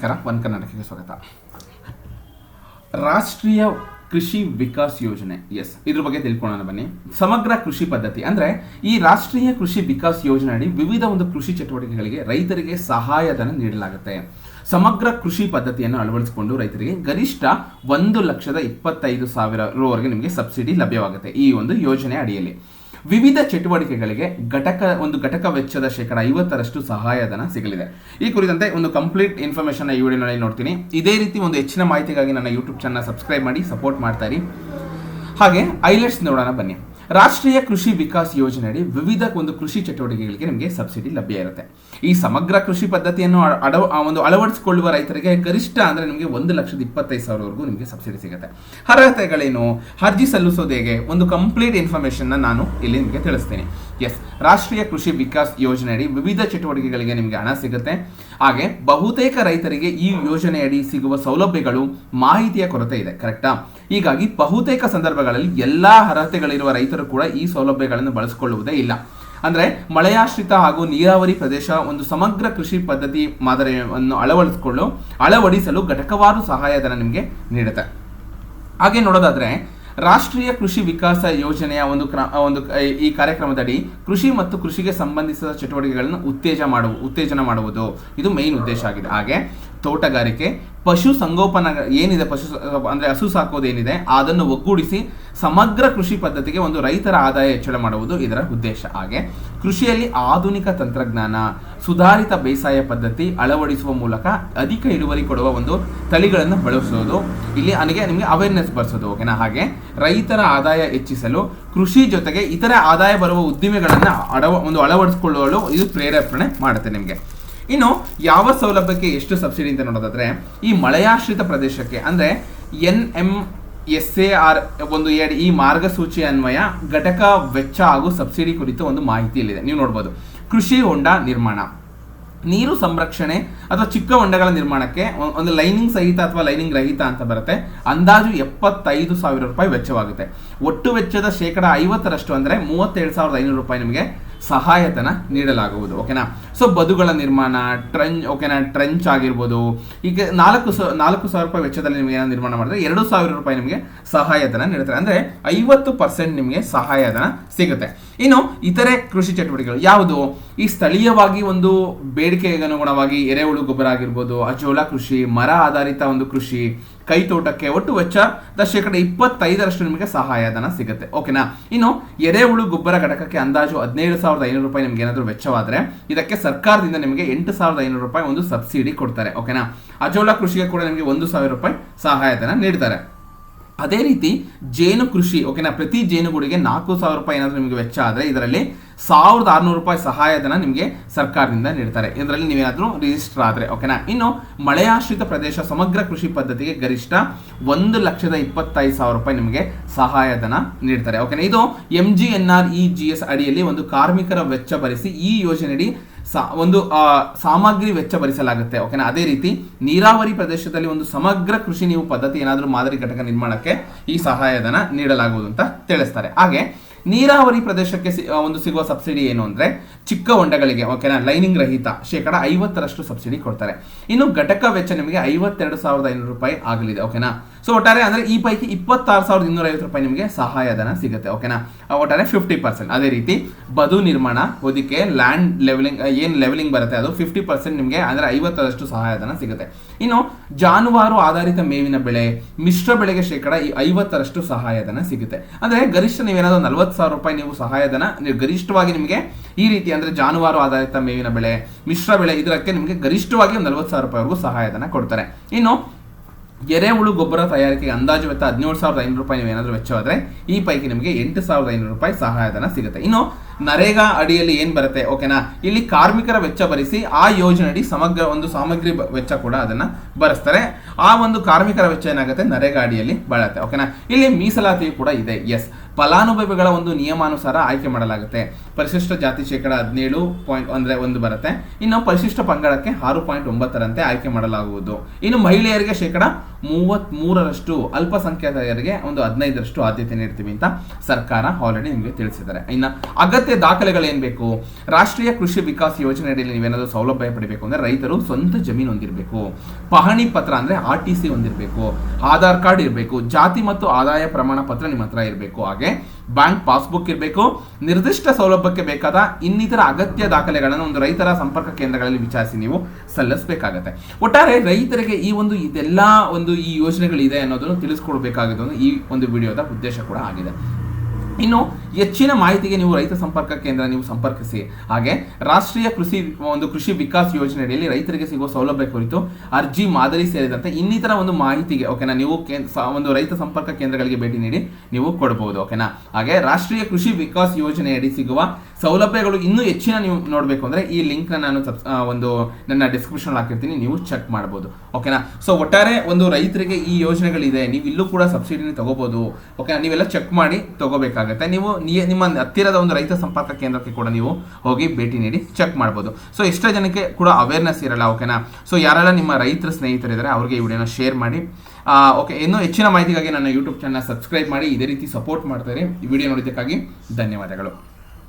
ನಮಸ್ಕಾರ ಒನ್ ಕರ್ನಾಟಕಕ್ಕೆ ಸ್ವಾಗತ. ರಾಷ್ಟ್ರೀಯ ಕೃಷಿ ವಿಕಾಸ್ ಯೋಜನೆ, ಎಸ್, ಇದ್ರ ಬಗ್ಗೆ ತಿಳ್ಕೊಳ್ಳೋಣ ಬನ್ನಿ. ಸಮಗ್ರ ಕೃಷಿ ಪದ್ಧತಿ, ಅಂದ್ರೆ ಈ ರಾಷ್ಟ್ರೀಯ ಕೃಷಿ ವಿಕಾಸ್ ಯೋಜನೆ ಅಡಿ ವಿವಿಧ ಒಂದು ಕೃಷಿ ಚಟುವಟಿಕೆಗಳಿಗೆ ರೈತರಿಗೆ ಸಹಾಯಧನ ನೀಡಲಾಗುತ್ತೆ. ಸಮಗ್ರ ಕೃಷಿ ಪದ್ಧತಿಯನ್ನು ಅಳವಡಿಸಿಕೊಂಡು ರೈತರಿಗೆ ಗರಿಷ್ಠ ಒಂದು ಲಕ್ಷದ ಇಪ್ಪತ್ತೈದು ಸಾವಿರ ರೂವರೆಗೆ ನಿಮಗೆ ಸಬ್ಸಿಡಿ ಲಭ್ಯವಾಗುತ್ತೆ ಈ ಒಂದು ಯೋಜನೆ ಅಡಿಯಲ್ಲಿ. ವಿವಿಧ ಚಟುವಟಿಕೆಗಳಿಗೆ ಘಟಕ, ಒಂದು ಘಟಕ ವೆಚ್ಚದ ಶೇಕಡ ಐವತ್ತರಷ್ಟು ಸಹಾಯಧನ ಸಿಗಲಿದೆ. ಈ ಕುರಿತಂತೆ ಒಂದು ಕಂಪ್ಲೀಟ್ ಇನ್ಫಾರ್ಮೇಶನ್ ಈ ವಿಡಿಯೋನಲ್ಲಿ ನೋಡ್ತೀನಿ. ಇದೇ ರೀತಿ ಒಂದು ಹೆಚ್ಚಿನ ಮಾಹಿತಿಗಾಗಿ ನನ್ನ ಯೂಟ್ಯೂಬ್ ಚಾನಲ್ ಸಬ್ಸ್ಕ್ರೈಬ್ ಮಾಡಿ, ಸಪೋರ್ಟ್ ಮಾಡ್ತಾ ಇರಿ. ಹಾಗೆ, ಐಲೆಟ್ಸ್ ನೋಡೋಣ ಬನ್ನಿ. ರಾಷ್ಟ್ರೀಯ ಕೃಷಿ ವಿಕಾಸ್ ಯೋಜನೆಯಡಿ ವಿವಿಧ ಒಂದು ಕೃಷಿ ಚಟುವಟಿಕೆಗಳಿಗೆ ನಿಮಗೆ ಸಬ್ಸಿಡಿ ಲಭ್ಯ ಇರುತ್ತೆ. ಈ ಸಮಗ್ರ ಕೃಷಿ ಪದ್ಧತಿಯನ್ನು ಅಡವ ಒಂದು ಅಳವಡಿಸಿಕೊಳ್ಳುವ ರೈತರಿಗೆ ಗರಿಷ್ಠ ಅಂದ್ರೆ ನಿಮಗೆ ಒಂದು ಲಕ್ಷದ ಇಪ್ಪತ್ತೈದು ಸಾವಿರವರೆಗೂ ನಿಮಗೆ ಸಬ್ಸಿಡಿ ಸಿಗುತ್ತೆ. ಅರ್ಹತೆಗಳೇನು? ಅರ್ಜಿ ಸಲ್ಲಿಸೋದು ಹೇಗೆ? ಒಂದು ಕಂಪ್ಲೀಟ್ ಇನ್ಫಾರ್ಮೇಶನ್ ನಾನು ಇಲ್ಲಿ ನಿಮಗೆ ತಿಳಿಸ್ತೀನಿ. ಎಸ್ ರಾಷ್ಟ್ರೀಯ ಕೃಷಿ ವಿಕಾಸ್ ಯೋಜನೆಯಡಿ ವಿವಿಧ ಚಟುವಟಿಕೆಗಳಿಗೆ ನಿಮಗೆ ಹಣ ಸಿಗುತ್ತೆ. ಹಾಗೆ ಬಹುತೇಕ ರೈತರಿಗೆ ಈ ಯೋಜನೆಯಡಿ ಸಿಗುವ ಸೌಲಭ್ಯಗಳು ಮಾಹಿತಿಯ ಕೊರತೆ ಇದೆ. ಕರೆಕ್ಟಾ ಹೀಗಾಗಿ ಬಹುತೇಕ ಸಂದರ್ಭಗಳಲ್ಲಿ ಎಲ್ಲಾ ಅರ್ಹತೆಗಳಿರುವ ರೈತರು ಕೂಡ ಈ ಸೌಲಭ್ಯಗಳನ್ನು ಬಳಸಿಕೊಳ್ಳುವುದೇ ಇಲ್ಲ. ಅಂದ್ರೆ ಮಳೆಯಾಶ್ರಿತ ಹಾಗೂ ನೀರಾವರಿ ಪ್ರದೇಶ ಒಂದು ಸಮಗ್ರ ಕೃಷಿ ಪದ್ಧತಿ ಮಾದರಿಯನ್ನು ಅಳವಡಿಸಿಕೊಳ್ಳಲು ಅಳವಡಿಸಲು ಘಟಕವಾರು ಸಹಾಯಧನ ನಿಮಗೆ ನೀಡುತ್ತೆ. ಹಾಗೆ ನೋಡೋದಾದ್ರೆ ರಾಷ್ಟ್ರೀಯ ಕೃಷಿ ವಿಕಾಸ ಯೋಜನೆಯ ಒಂದು ಕ್ರ ಒಂದು ಈ ಕಾರ್ಯಕ್ರಮದಡಿ ಕೃಷಿ ಮತ್ತು ಕೃಷಿಗೆ ಸಂಬಂಧಿಸಿದ ಚಟುವಟಿಕೆಗಳನ್ನು ಉತ್ತೇಜ ಮಾಡುವ, ಉತ್ತೇಜನ ಮಾಡುವುದು. ಇದು ಮೇನ್ ಉದ್ದೇಶ ಆಗಿದೆ. ಹಾಗೆ ತೋಟಗಾರಿಕೆ, ಪಶು ಸಂಗೋಪನಾ, ಏನಿದೆ ಪಶು ಅಂದ್ರೆ ಹಸು ಸಾಕೋದೇನಿದೆ ಅದನ್ನು ಒಗ್ಗೂಡಿಸಿ ಸಮಗ್ರ ಕೃಷಿ ಪದ್ಧತಿಗೆ ಒಂದು ರೈತರ ಆದಾಯ ಹೆಚ್ಚಳ ಮಾಡುವುದು ಇದರ ಉದ್ದೇಶ. ಹಾಗೆ ಕೃಷಿಯಲ್ಲಿ ಆಧುನಿಕ ತಂತ್ರಜ್ಞಾನ, ಸುಧಾರಿತ ಬೇಸಾಯ ಪದ್ಧತಿ ಅಳವಡಿಸುವ ಮೂಲಕ ಅಧಿಕ ಇಳುವರಿ ಕೊಡುವ ಒಂದು ತಳಿಗಳನ್ನು ಬಳಸೋದು, ಇಲ್ಲಿ ನನಗೆ ನಿಮಗೆ ಅವೇರ್ನೆಸ್ ಬರ್ಸೋದು ಓಕೆನಾ ಹಾಗೆ ರೈತರ ಆದಾಯ ಹೆಚ್ಚಿಸಲು ಕೃಷಿ ಜೊತೆಗೆ ಇತರ ಆದಾಯ ಬರುವ ಉದ್ದಿಮೆಗಳನ್ನು ಅಳವ ಒಂದು ಅಳವಡಿಸಿಕೊಳ್ಳಲು ಇದು ಪ್ರೇರೇಪಣೆ ಮಾಡುತ್ತೆ ನಿಮಗೆ. ಇನ್ನು ಯಾವ ಸೌಲಭ್ಯಕ್ಕೆ ಎಷ್ಟು ಸಬ್ಸಿಡಿ ಅಂತ ನೋಡೋದಾದ್ರೆ, ಈ ಮಳೆಯಾಶ್ರಿತ ಪ್ರದೇಶಕ್ಕೆ, ಅಂದ್ರೆ N M S A R ಒಂದು ಎರಡು ಈ ಮಾರ್ಗಸೂಚಿ ಅನ್ವಯ, ಘಟಕ ವೆಚ್ಚ ಹಾಗೂ ಸಬ್ಸಿಡಿ ಕುರಿತು ಒಂದು ಮಾಹಿತಿಯಲ್ಲಿದೆ. ನೀವು ನೋಡ್ಬೋದು. ಕೃಷಿ ಹೊಂಡ ನಿರ್ಮಾಣ. ನೀರು ಸಂರಕ್ಷಣೆ ಅಥವಾ ಚಿಕ್ಕ ಹೊಂಡಗಳ ನಿರ್ಮಾಣಕ್ಕೆ ಒಂದು ಲೈನಿಂಗ್ ಸಹಿತ ಅಥವಾ ಲೈನಿಂಗ್ ರಹಿತ ಅಂತ ಬರುತ್ತೆ. ಅಂದಾಜು ಎಪ್ಪತ್ತೈದು ಸಾವಿರ ರೂಪಾಯಿ ವೆಚ್ಚವಾಗುತ್ತೆ. ಒಟ್ಟು ವೆಚ್ಚದ ಶೇಕಡ ಐವತ್ತರಷ್ಟು ಅಂದ್ರೆ ಮೂವತ್ತೇಳು ಸಾವಿರದ ಐನೂರು ರೂಪಾಯಿ ನಿಮಗೆ ಸಹಾಯಧನ ನೀಡಲಾಗುವುದು ಓಕೆನಾ ಸೊ ಬದುಗಳ ನಿರ್ಮಾಣ ಟ್ರೆಂಚ್ ಓಕೆನಾ ಟ್ರೆಂಚ್ ಆಗಿರ್ಬೋದು, ಈಗ ನಾಲ್ಕು ಸ, ನಾಲ್ಕು ಸಾವಿರ ರೂಪಾಯಿ ವೆಚ್ಚದಲ್ಲಿ ನಿಮಗೆ ಏನಾದ್ರು ನಿರ್ಮಾಣ ಮಾಡಿದ್ರೆ ಎರಡು ಸಾವಿರ ರೂಪಾಯಿ ನಿಮಗೆ ಸಹಾಯಧನ ನೀಡುತ್ತಾರೆ. ಅಂದ್ರೆ ಐವತ್ತು ಪರ್ಸೆಂಟ್ ನಿಮಗೆ ಸಹಾಯಧನ ಸಿಗುತ್ತೆ. ಇನ್ನು ಇತರೆ ಕೃಷಿ ಚಟುವಟಿಕೆಗಳು, ಯಾವುದು? ಈ ಸ್ಥಳೀಯವಾಗಿ ಒಂದು ಬೇಡಿಕೆಗೆ ಅನುಗುಣವಾಗಿ ಎರೆಹುಳು ಗೊಬ್ಬರ ಆಗಿರ್ಬೋದು, ಅಜೋಲ ಕೃಷಿ, ಮರ ಆಧಾರಿತ ಒಂದು ಕೃಷಿ ಕೈ ತೋಟಕ್ಕೆ ಒಟ್ಟು ವೆಚ್ಚ ಶೇಕಡ ಇಪ್ಪತ್ತೈದರಷ್ಟು ನಿಮಗೆ ಸಹಾಯಧನ ಸಿಗುತ್ತೆ. ಓಕೆನಾ ಇನ್ನು ಎರೆಹುಳು ಗೊಬ್ಬರ ಘಟಕಕ್ಕೆ ಅಂದಾಜು ಹದಿನೇಳು ಸಾವಿರದ ಐನೂರು ರೂಪಾಯಿ ನಿಮ್ಗೆ ಏನಾದರೂ ವೆಚ್ಚವಾದ್ರೆ ಇದಕ್ಕೆ ಸರ್ಕಾರದಿಂದ ನಿಮಗೆ ಎಂಟು ಸಾವಿರದ ಐನೂರು ರೂಪಾಯಿ ಒಂದು ಸಬ್ಸಿಡಿ ಕೊಡ್ತಾರೆ. ಓಕೆನಾ ಅಜೋಲಾ ಕೃಷಿಗೆ ಕೂಡ ನಿಮಗೆ ಒಂದು ಸಾವಿರ ರೂಪಾಯಿ ಸಹಾಯಧನ ನೀಡ್ತಾರೆ. ಅದೇ ರೀತಿ ಜೇನು ಕೃಷಿ ಓಕೆನಾ ಪ್ರತಿ ಜೇನುಗೂಡಿಗೆ ನಾಲ್ಕು ಸಾವಿರ ರೂಪಾಯಿ ಏನಾದರೂ ನಿಮಗೆ ವೆಚ್ಚ ಆದರೆ ಇದರಲ್ಲಿ ಸಾವಿರದ ಆರುನೂರು ರೂಪಾಯಿ ಸಹಾಯಧನ ನಿಮಗೆ ಸರ್ಕಾರದಿಂದ ನೀಡ್ತಾರೆ. ಇದರಲ್ಲಿ ನೀವೇನಾದರೂ ರಿಜಿಸ್ಟರ್ ಆದರೆ ಓಕೆನಾ ಇನ್ನು ಮಳೆಯಾಶ್ರಿತ ಪ್ರದೇಶ ಸಮಗ್ರ ಕೃಷಿ ಪದ್ಧತಿಗೆ ಗರಿಷ್ಠ ಒಂದು ಲಕ್ಷದ ಇಪ್ಪತ್ತೈದು ಸಾವಿರ ರೂಪಾಯಿ ನಿಮಗೆ ಸಹಾಯಧನ ನೀಡ್ತಾರೆ ಓಕೆನಾ ಇದು M G N R E G S ಅಡಿಯಲ್ಲಿ ಒಂದು ಕಾರ್ಮಿಕರ ವೆಚ್ಚ ಭರಿಸಿ ಈ ಯೋಜನೆಯಡಿ ಸಾ ಒಂದು ಸಾಮಗ್ರಿ ವೆಚ್ಚ ಭರಿಸಲಾಗುತ್ತೆ ಓಕೆನಾ ಅದೇ ರೀತಿ ನೀರಾವರಿ ಪ್ರದೇಶದಲ್ಲಿ ಒಂದು ಸಮಗ್ರ ಕೃಷಿ ನೀವು ಪದ್ಧತಿ ಏನಾದರೂ ಮಾದರಿ ಘಟಕ ನಿರ್ಮಾಣಕ್ಕೆ ಈ ಸಹಾಯಧನ ನೀಡಲಾಗುವುದು ಅಂತ ತಿಳಿಸ್ತಾರೆ. ಹಾಗೆ, ನೀರಾವರಿ ಪ್ರದೇಶಕ್ಕೆ ಒಂದು ಸಿಗುವ ಸಬ್ಸಿಡಿ ಏನು ಅಂದ್ರೆ ಚಿಕ್ಕ ಹೊಂಡಗಳಿಗೆ ಓಕೆನಾ ಲೈನಿಂಗ್ ರಹಿತ ಶೇಕಡ ಐವತ್ತರಷ್ಟು ಸಬ್ಸಿಡಿ ಕೊಡ್ತಾರೆ. ಇನ್ನು ಘಟಕ ವೆಚ್ಚ ನಿಮಗೆ ಐವತ್ತೆರಡು ಸಾವಿರದ ಐನೂರು ರೂಪಾಯಿ ಆಗಲಿದೆ ಓಕೆನಾ ಸೊ ಒಟ್ಟಾರೆ ಅಂದ್ರೆ ಈ ಪೈಕಿ ಇಪ್ಪತ್ತಾರು ಸಾವಿರದ ಇನ್ನೂರ ಐವತ್ತು ರೂಪಾಯಿ ನಿಮಗೆ ಸಹಾಯಧನ ಸಿಗುತ್ತೆ ಓಕೆನಾ ಒಟ್ಟಾರೆ ಫಿಫ್ಟಿ ಪರ್ಸೆಂಟ್ ಅದೇ ರೀತಿ ಬದು ನಿರ್ಮಾಣ, ಹೊದಿಕೆ ಲ್ಯಾಂಡ್ ಲೆವೆಲಿಂಗ್ ಏನು ಲೆವೆಲಿಂಗ್ ಬರುತ್ತೆ ಅದು ಫಿಫ್ಟಿ ಪರ್ಸೆಂಟ್ ನಿಮಗೆ ಅಂದ್ರೆ ಐವತ್ತರಷ್ಟು ಸಹಾಯಧನ ಸಿಗುತ್ತೆ. ಇನ್ನು ಜಾನುವಾರು ಆಧಾರಿತ ಮೇವಿನ ಬೆಳೆ, ಮಿಶ್ರ ಬೆಳೆಗೆ ಶೇಕಡ ಈ ಐವತ್ತರಷ್ಟು ಸಹಾಯಧನ ಸಿಗುತ್ತೆ. ಅಂದ್ರೆ ಗರಿಷ್ಠ ನೀವೇನಾದ್ರು ನಲವತ್ತು ಸಾವಿರ ರೂಪಾಯಿ ನೀವು ಸಹಾಯಧನ ನೀವು ಗರಿಷ್ಠವಾಗಿ ನಿಮಗೆ ಈ ರೀತಿ ಅಂದ್ರೆ ಜಾನುವಾರು ಆಧಾರಿತ ಮೇವಿನ ಬೆಳೆ, ಮಿಶ್ರ ಬೆಳೆ ಇದಕ್ಕೆ ನಿಮಗೆ ಗರಿಷ್ಠವಾಗಿ ಒಂದು ನಲವತ್ತು ಸಾವಿರ ರೂಪಾಯಿವರೆಗೂ ಸಹಾಯಧನ ಕೊಡ್ತಾರೆ. ಇನ್ನು ಎರೆಹುಳು ಗೊಬ್ಬರ ತಯಾರಿಕೆಗೆ ಅಂದಾಜು ವೆಚ್ಚ ಹದಿನೇಳು ಸಾವಿರದ ಐನೂರು ರೂಪಾಯಿ, ನೀವು ಏನಾದರೂ ವೆಚ್ಚವಾದರೆ ಈ ಪೈಕಿ ನಿಮಗೆ ಎಂಟು ಸಾವಿರದ ಐನೂರು ರೂಪಾಯಿ ಸಹಾಯಧನ ಸಿಗುತ್ತೆ. ಇನ್ನು ನರೇಗಾ ಅಡಿಯಲ್ಲಿ ಏನು ಬರುತ್ತೆ, ಓಕೆನಾ? ಇಲ್ಲಿ ಕಾರ್ಮಿಕರ ವೆಚ್ಚ ಭರಿಸಿ ಆ ಯೋಜನೆಯಡಿ ಸಮಗ್ರ ಒಂದು ಸಾಮಗ್ರಿ ವೆಚ್ಚ ಕೂಡ ಅದನ್ನು ಭರಿಸ್ತಾರೆ. ಆ ಒಂದು ಕಾರ್ಮಿಕರ ವೆಚ್ಚ ಏನಾಗುತ್ತೆ? ನರೇಗಾ ಅಡಿಯಲ್ಲಿ ಬಳತ್ತೆ, ಓಕೆನಾ? ಇಲ್ಲಿ ಮೀಸಲಾತಿಯು ಕೂಡ ಇದೆ ಎಸ್ ಫಲಾನುಭವಿಗಳ ಒಂದು ನಿಯಮಾನುಸಾರ ಆಯ್ಕೆ ಮಾಡಲಾಗುತ್ತೆ. ಪರಿಶಿಷ್ಟ ಜಾತಿ ಶೇಕಡ ಹದಿನೇಳು ಪಾಯಿಂಟ್ ಅಂದ್ರೆ ಒಂದು ಬರುತ್ತೆ. ಇನ್ನು ಪರಿಶಿಷ್ಟ ಪಂಗಡಕ್ಕೆ ಆರು ಪಾಯಿಂಟ್ ಒಂಬತ್ತರಂತೆ ಆಯ್ಕೆ ಮಾಡಲಾಗುವುದು. ಇನ್ನು ಮಹಿಳೆಯರಿಗೆ ಶೇಕಡ ಮೂವತ್ತ್ ಮೂರರಷ್ಟು ಅಲ್ಪಸಂಖ್ಯಾತರಿಗೆ ಒಂದು ಹದಿನೈದರಷ್ಟು ಆದ್ಯತೆ ನೀಡ್ತೀವಿ ಅಂತ ಸರ್ಕಾರ ಆಲ್ರೆಡಿ ನಿಮಗೆ ತಿಳಿಸಿದ್ದಾರೆ. ಇನ್ನು ಅಗತ್ಯ ದಾಖಲೆಗಳೇನು ಬೇಕು? ರಾಷ್ಟ್ರೀಯ ಕೃಷಿ ವಿಕಾಸ್ ಯೋಜನೆ ಅಡಿಯಲ್ಲಿ ನೀವೇನಾದರೂ ಸೌಲಭ್ಯ ಪಡಿಬೇಕು ಅಂದ್ರೆ ರೈತರು ಸ್ವಂತ ಜಮೀನು ಹೊಂದಿರಬೇಕು. ಪಹಣಿ ಪತ್ರ ಅಂದ್ರೆ ಆರ್ ಟಿ ಸಿ ಹೊಂದಿರಬೇಕು. ಆಧಾರ್ ಕಾರ್ಡ್ ಇರಬೇಕು. ಜಾತಿ ಮತ್ತು ಆದಾಯ ಪ್ರಮಾಣ ಪತ್ರ ನಿಮ್ಮ ಹತ್ರ ಇರಬೇಕು. ಹಾಗೆ ಬ್ಯಾಂಕ್ ಪಾಸ್ಬುಕ್ ಇರಬೇಕು, ನಿರ್ದಿಷ್ಟ ಸೌಲಭ್ಯಕ್ಕೆ ಬೇಕಾದ ಇನ್ನಿತರ ಅಗತ್ಯ ದಾಖಲೆಗಳನ್ನು ಒಂದು ರೈತರ ಸಂಪರ್ಕ ಕೇಂದ್ರಗಳಲ್ಲಿ ವಿಚಾರಿಸಿ ನೀವು ಸಲ್ಲಿಸಬೇಕಾಗತ್ತೆ. ಒಟ್ಟಾರೆ ರೈತರಿಗೆ ಈ ಒಂದು ಇದೆಲ್ಲ ಒಂದು ಈ ಯೋಜನೆಗಳಿದೆ ಅನ್ನೋದನ್ನು ತಿಳಿಸ್ಕೊಡ್ಬೇಕಾಗಿದ್ದು ಈ ಒಂದು ವಿಡಿಯೋದ ಉದ್ದೇಶ ಕೂಡ ಆಗಿದೆ. ಇನ್ನು ಹೆಚ್ಚಿನ ಮಾಹಿತಿಗೆ ನೀವು ರೈತ ಸಂಪರ್ಕ ಕೇಂದ್ರ ನೀವು ಸಂಪರ್ಕಿಸಿ. ಹಾಗೆ ರಾಷ್ಟ್ರೀಯ ಕೃಷಿ ಒಂದು ಕೃಷಿ ವಿಕಾಸ್ ಯೋಜನೆ ಅಡಿಯಲ್ಲಿ ರೈತರಿಗೆ ಸಿಗುವ ಸೌಲಭ್ಯ ಕುರಿತು ಅರ್ಜಿ ಮಾದರಿ ಸೇರಿದಂತೆ ಇನ್ನಿತರ ಒಂದು ಮಾಹಿತಿಗೆ ಓಕೆನಾ ನೀವು ಒಂದು ರೈತ ಸಂಪರ್ಕ ಕೇಂದ್ರಗಳಿಗೆ ಭೇಟಿ ನೀಡಿ ನೀವು ಕೊಡಬಹುದು ಓಕೆನಾ ಹಾಗೆ ರಾಷ್ಟ್ರೀಯ ಕೃಷಿ ವಿಕಾಸ್ ಯೋಜನೆಯಡಿ ಸಿಗುವ ಸೌಲಭ್ಯಗಳು ಇನ್ನೂ ಹೆಚ್ಚಿನ ನೀವು ನೋಡಬೇಕು ಅಂದ್ರೆ ಈ ಲಿಂಕ್ ನಾನು subs- ಒಂದು ನನ್ನ ಡಿಸ್ಕ್ರಿಪ್ಷನ್ ಹಾಕಿರ್ತೀನಿ, ನೀವು ಚೆಕ್ ಮಾಡಬಹುದು ಓಕೆನಾ ಸೊ ಒಟ್ಟಾರೆ ಒಂದು ರೈತರಿಗೆ ಈ ಯೋಜನೆಗಳಿದೆ, ನೀವು ಇಲ್ಲೂ ಕೂಡ ಸಬ್ಸಿಡಿನ ತಗೋಬಹುದು ಓಕೆನಾ ನೀವೆಲ್ಲ ಚೆಕ್ ಮಾಡಿ ತಗೋಬೇಕಾಗತ್ತೆ. ನೀವು ನೀ- ನಿಮ್ಮ ಹತ್ತಿರದ ಒಂದು ರೈತ ಸಂಪರ್ಕ ಕೇಂದ್ರಕ್ಕೆ ಕೂಡ ನೀವು ಹೋಗಿ ಭೇಟಿ ನೀಡಿ ಚೆಕ್ ಮಾಡ್ಬೋದು. ಸೊ ಎಷ್ಟೋ ಜನಕ್ಕೆ ಕೂಡ ಅವೇರ್ನೆಸ್ ಇರಲ್ಲ ಓಕೆನಾ ಸೊ ಯಾರೆಲ್ಲ ನಿಮ್ಮ ರೈತರ ಸ್ನೇಹಿತರಿದ್ದಾರೆ ಅವ್ರಿಗೆ ಈ ವಿಡಿಯೋನ ಶೇರ್ ಮಾಡಿ. ಓಕೆ ಇನ್ನೂ ಹೆಚ್ಚಿನ ಮಾಹಿತಿಗಾಗಿ ನನ್ನ ಯೂಟ್ಯೂಬ್ ಚಾನಲ್ ಸಬ್ಸ್ಕ್ರೈಬ್ ಮಾಡಿ, ಇದೇ ರೀತಿ ಸಪೋರ್ಟ್ ಮಾಡ್ತಾರೆ ಈ ವಿಡಿಯೋ ನೋಡಿದ್ದಕ್ಕಾಗಿ ಧನ್ಯವಾದಗಳು.